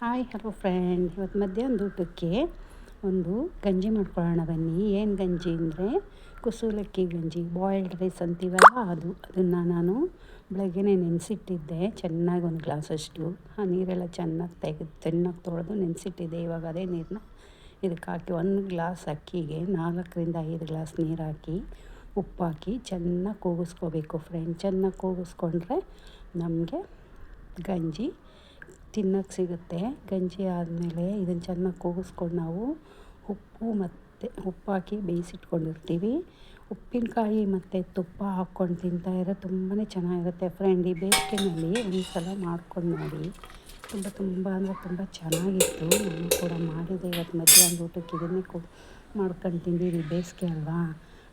Hi hello friend ಇವತ್ತು ಮಧ್ಯಾಹ್ನ ಊಟಕ್ಕೆ ಒಂದು ಗಂಜಿ ಮಾಡ್ಕೊಳ್ಳೋಣ ಬನ್ನಿ. ಏನು ಗಂಜಿ ಅಂದರೆ? ಕುಸುಲಕ್ಕಿ ಗಂಜಿ ಬಾಯ್ಲ್ಡ್ ರೈಸ್ ಅಂತೀವಲ್ಲ ಅದು. ಅದನ್ನು ನಾನು ಬೆಳಗ್ಗೆನೇ ನೆನೆಸಿಟ್ಟಿದ್ದೆ. ಚೆನ್ನಾಗಿ ಒಂದು ಗ್ಲಾಸಷ್ಟು ಆ ನೀರೆಲ್ಲ ಚೆನ್ನಾಗಿ ತೆಗೆದು, ಚೆನ್ನಾಗಿ ತೊಳೆದು ನೆನೆಸಿಟ್ಟಿದ್ದೆ. ಇವಾಗ ಅದೇ ನೀರನ್ನ ಇದಕ್ಕೆ ಹಾಕಿ ಒಂದು ಗ್ಲಾಸ್ ಅಕ್ಕಿಗೆ, ನಾಲ್ಕರಿಂದ ಐದು ಗ್ಲಾಸ್ ನೀರು ಹಾಕಿ, ಉಪ್ಪು ಹಾಕಿ ಚೆನ್ನಾಗಿ ಕೂಗಿಸ್ಕೋಬೇಕು ಫ್ರೆಂಡ್ ಚೆನ್ನಾಗಿ ಕೂಗಿಸ್ಕೊಂಡ್ರೆ ನಮಗೆ ಗಂಜಿ ತಿನ್ನೋಕ್ಕೆ ಸಿಗುತ್ತೆ. ಗಂಜಿ ಆದಮೇಲೆ ಇದನ್ನು ಚೆನ್ನಾಗಿ ಕೂಗಿಸ್ಕೊಂಡು ನಾವು ಉಪ್ಪು ಮತ್ತು ಉಪ್ಪು ಹಾಕಿ ಬೇಯಿಸಿಟ್ಕೊಂಡಿರ್ತೀವಿ. ಉಪ್ಪಿನಕಾಯಿ ಮತ್ತು ತುಪ್ಪ ಹಾಕ್ಕೊಂಡು ತಿಂತಾಯಿದ್ರೆ ತುಂಬಾ ಚೆನ್ನಾಗಿರುತ್ತೆ ಫ್ರೆಂಡ್ ಈ ಬೇಸಿಗೆನಲ್ಲಿ ಒಂದು ಸಲ ಮಾಡ್ಕೊಂಡು ನೋಡಿ. ತುಂಬ ತುಂಬ ಅಂದರೆ ತುಂಬ ಚೆನ್ನಾಗಿತ್ತು. ನಾನು ಕೂಡ ಮಾಡಿದೆ ಇವತ್ತು ಮಧ್ಯಾಹ್ನ ಊಟಕ್ಕೆ ಇದನ್ನೇ ಕೊ ಮಾಡ್ಕೊಂಡು ತಿಂದಿದ್ದೀವಿ ಬೇಸಿಗೆ ಅಲ್ವಾ?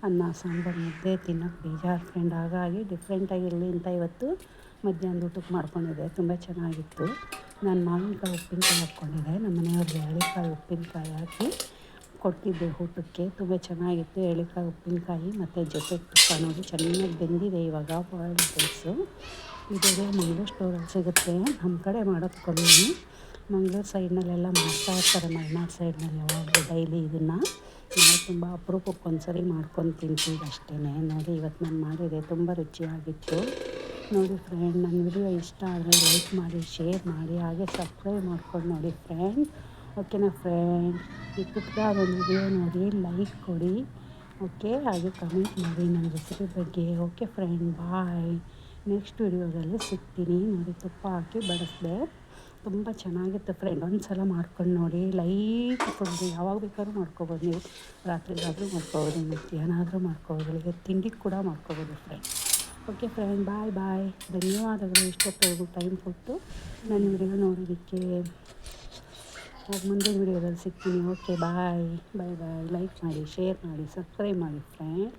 ಅನ್ನ, ಸಾಂಬಾರು, ಮುದ್ದೆ ತಿನ್ನೋಕ್ಕೆ ಬೇಜಾರು ಫ್ರೆಂಡ್ ಹಾಗಾಗಿ ಡಿಫ್ರೆಂಟಾಗಿರಲಿ ಅಂತ ಇವತ್ತು ಮಧ್ಯಾಹ್ನ ಊಟಕ್ಕೆ ಮಾಡ್ಕೊಂಡಿದ್ದೆ ತುಂಬ ಚೆನ್ನಾಗಿತ್ತು. ನಾನು ಮಾವಿನಕಾಯಿ ಉಪ್ಪಿನಕಾಯಿ ಹಾಕ್ಕೊಂಡಿದ್ದೆ. ನಮ್ಮ ಮನೆಯವ್ರಿಗೆ ಎಳ್ಳಿಕಾಯಿ ಉಪ್ಪಿನಕಾಯಿ ಹಾಕಿ ಕೊಟ್ಟಿದ್ದೆ ಊಟಕ್ಕೆ. ತುಂಬ ಚೆನ್ನಾಗಿತ್ತು ಎಳ್ಳಿಕಾಯಿ ಉಪ್ಪಿನಕಾಯಿ ಮತ್ತು ಜೊತೆ ತುಪ್ಪ ನೋಡಿ. ಚೆನ್ನಾಗಿ ಬೆಂದಿದೆ ಇವಾಗ ಬಾಯ್ಲ್ಡ್ ರೈಸು ಇದೆಲ್ಲ ಮಂಗ್ಳೂರು ಸ್ಟೋರಲ್ಲಿ ಸಿಗುತ್ತೆ. ನಮ್ಮ ಕಡೆ ಮಾಡೋದು ಕಮ್ಮಿ ಮಂಗ್ಳೂರು ಸೈಡ್ನಲ್ಲೆಲ್ಲ ಮಾಡ್ತಾ ಇರ್ತಾರೆ. ಮಲೆನಾಡು ಸೈಡ್ನಲ್ಲಿ ಯಾವಾಗಲೂ ಡೈಲಿ ಇದನ್ನು. ನಾವು ತುಂಬ ಅಪರೂಪಕ್ಕೊಂದ್ಸರಿ ಮಾಡ್ಕೊಂಡು ತಿಂತೀವಿ ಅಷ್ಟೇ ನೋಡಿ ಇವತ್ತು ನಾನು ಮಾಡಿದೆ. ತುಂಬ ರುಚಿಯಾಗಿತ್ತು. ನೋಡಿ ಫ್ರೆಂಡ್ ನನ್ನ ವಿಡಿಯೋ ಇಷ್ಟ ಆದರೆ ಲೈಕ್ ಮಾಡಿ ಶೇರ್ ಮಾಡಿ, ಹಾಗೆ ಸಬ್ಸ್ಕ್ರೈಬ್ ಮಾಡ್ಕೊಂಡು ನೋಡಿ ಫ್ರೆಂಡ್ ಓಕೆನಾ ಫ್ರೆಂಡ್ ಈ ಪುಟ್ಟದಾದ ಒಂದು ವಿಡಿಯೋ ನೋಡಿ ಲೈಕ್ ಕೊಡಿ. ಓಕೆ ಹಾಗೆ ಕಮೆಂಟ್ ಮಾಡಿ ನನ್ನ ರೆಸಿಪಿ ಬಗ್ಗೆ. ಓಕೆ ಫ್ರೆಂಡ್ ಬಾಯ್ ನೆಕ್ಸ್ಟ್ ವಿಡಿಯೋದಲ್ಲಿ ಸಿಗ್ತೀನಿ. ನೋಡಿ ತುಪ್ಪ ಹಾಕಿ ಬಡಿಸ್ದೆ. ತುಂಬ ಚೆನ್ನಾಗಿತ್ತು ಫ್ರೆಂಡ್ ಒಂದು ಸಲ ಮಾಡ್ಕೊಂಡು ನೋಡಿ. ಲೈಟ್ ಫುಡ್ ಯಾವಾಗ ಬೇಕಾದ್ರೂ ಮಾಡ್ಕೊಬೋದು ನೀವು. ರಾತ್ರಿಗಾದರೂ ಮಾಡ್ಕೊಬೋದು, ಮಧ್ಯಾಹ್ನ ಆದರೂ ಮಾಡ್ಕೊಬೋದು ತಿಂಡಿಗೆ ಕೂಡ ಮಾಡ್ಕೊಬೋದು friend okay friend bye bye ಧನ್ಯವಾದಗಳು. ಇಷ್ಟೊತ್ತವರೆಗೂ ಟೈಮ್ ಕೊಟ್ಟು ನಾನು ವಿಡಿಯೋ ನೋಡೋದಕ್ಕೆ ಮುಂದಿನ ವಿಡಿಯೋದಲ್ಲಿ ಸಿಗ್ತೀನಿ. Okay bye bye bye like ಮಾಡಿ ಶೇರ್ ಮಾಡಿ ಸಬ್ಸ್ಕ್ರೈಬ್ ಮಾಡಿ ಫ್ರೆಂಡ್